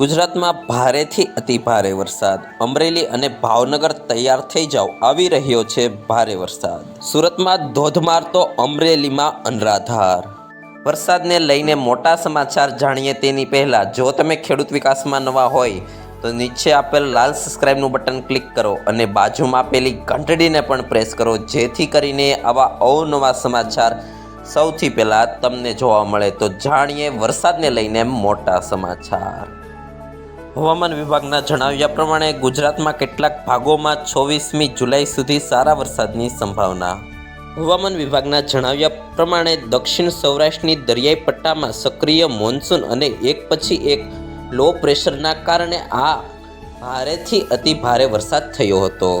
ગુજરાતમાં ભારેથી અતિ ભારે વરસાદ. અમરેલી અને ભાવનગર તૈયાર થઈ જાઓ આવી રહ્યો છે ભારે વરસાદ. સુરતમાં ધોધમાર તો અમરેલીમાં અનરાધાર. વરસાદને લઈને મોટા સમાચાર જાણીએ તેની પહેલાં, જો તમે ખેડૂત વિકાસમાં નવા હોય, તો નીચે આપેલ લાલ સબસ્ક્રાઇબનું બટન ક્લિક કરો અને બાજુમાં આપેલી ઘંટડીને પણ પ્રેસ કરો, જેથી કરીને આવા અવનવા સમાચાર સૌથી પહેલાં તમને જોવા મળે. તો જાણીએ વરસાદને લઈને મોટા સમાચાર. હવામાન વિભાગના જણાવ્યા પ્રમાણે ગુજરાતમાં કેટલાક ભાગોમાં છવ્વીસમી જુલાઈ સુધી સારા વરસાદની સંભાવના. હવામાન વિભાગના જણાવ્યા પ્રમાણે દક્ષિણ સૌરાષ્ટ્રની દરિયાઈ પટ્ટામાં સક્રિય મોન્સૂન અને એક પછી એક લો પ્રેશરના કારણે આ ભારેથી અતિ ભારે વરસાદ થયો હતો.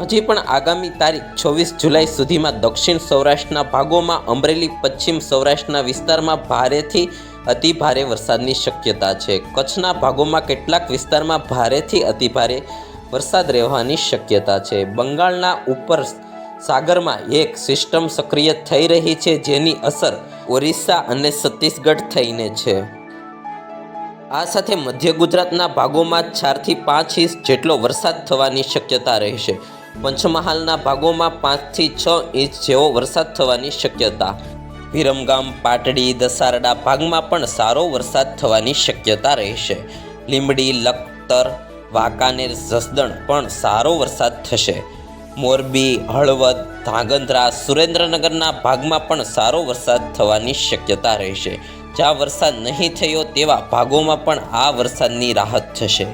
હજી પણ આગામી તારીખ છવ્વીસ જુલાઈ સુધીમાં દક્ષિણ સૌરાષ્ટ્રના ભાગોમાં અમરેલી, પશ્ચિમ સૌરાષ્ટ્રના વિસ્તારમાં ભારેથી અતિ ભારે વરસાદની શક્યતા છે. કચ્છના ભાગોમાં કેટલાક વિસ્તારમાં ભારેથી અતિ ભારે વરસાદ રહેવાની શક્યતા છે. બંગાળના ઉપર સાગરમાં એક સિસ્ટમ સક્રિય થઈ રહી છે, જેની અસર ઓરિસ્સા અને છત્તીસગઢ થઈને છે. આ સાથે મધ્ય ગુજરાતના ભાગોમાં ચારથી પાંચ ઇંચ જેટલો વરસાદ થવાની શક્યતા રહેશે. પંચમહાલના ભાગોમાં પાંચથી છ ઇંચ જેવો વરસાદ થવાની શક્યતા વિરમગામ, પાટડી, દસારડા ભાગમાં પણ સારો વરસાદ થવાની શક્યતા રહેશે. લીંબડી, લખતર, વાંકાનેર, જસદણ પણ સારો વરસાદ થશે. મોરબી, હળવદ, ધાંગધ્રા, સુરેન્દ્રનગરના ભાગમાં પણ સારો વરસાદ થવાની શક્યતા રહેશે. જ્યાં વરસાદ નહીં થયો તેવા ભાગોમાં પણ આ વરસાદની રાહત થશે.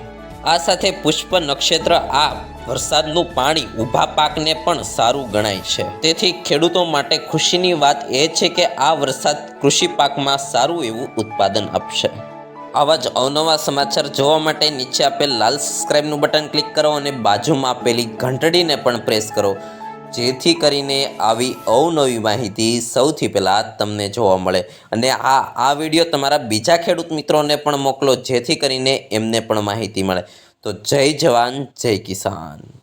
આ સાથે પુષ્પ નક્ષત્ર આ વરસાદનું પાણી ઊભા પાકને પણ સારું ગણાય છે. તેથી ખેડૂતો માટે ખુશીની વાત એ છે કે આ વરસાદ કૃષિ પાકમાં સારું એવું ઉત્પાદન આપશે. આવા જ અવનવા સમાચાર જોવા માટે નીચે આપેલ લાલ સબસ્ક્રાઇબનું બટન ક્લિક કરો અને બાજુમાં આપેલી ઘંટડીને પણ પ્રેસ કરો. જેથી કરીને આવી અવનવી માહિતી સૌથી પહેલાં તમને જોવા મળે. અને આ આ વીડિયો તમારા બીજા ખેડૂત મિત્રોને પણ મોકલો, જેથી કરીને એમને પણ માહિતી મળે. તો જય જવાન જય કિસાન.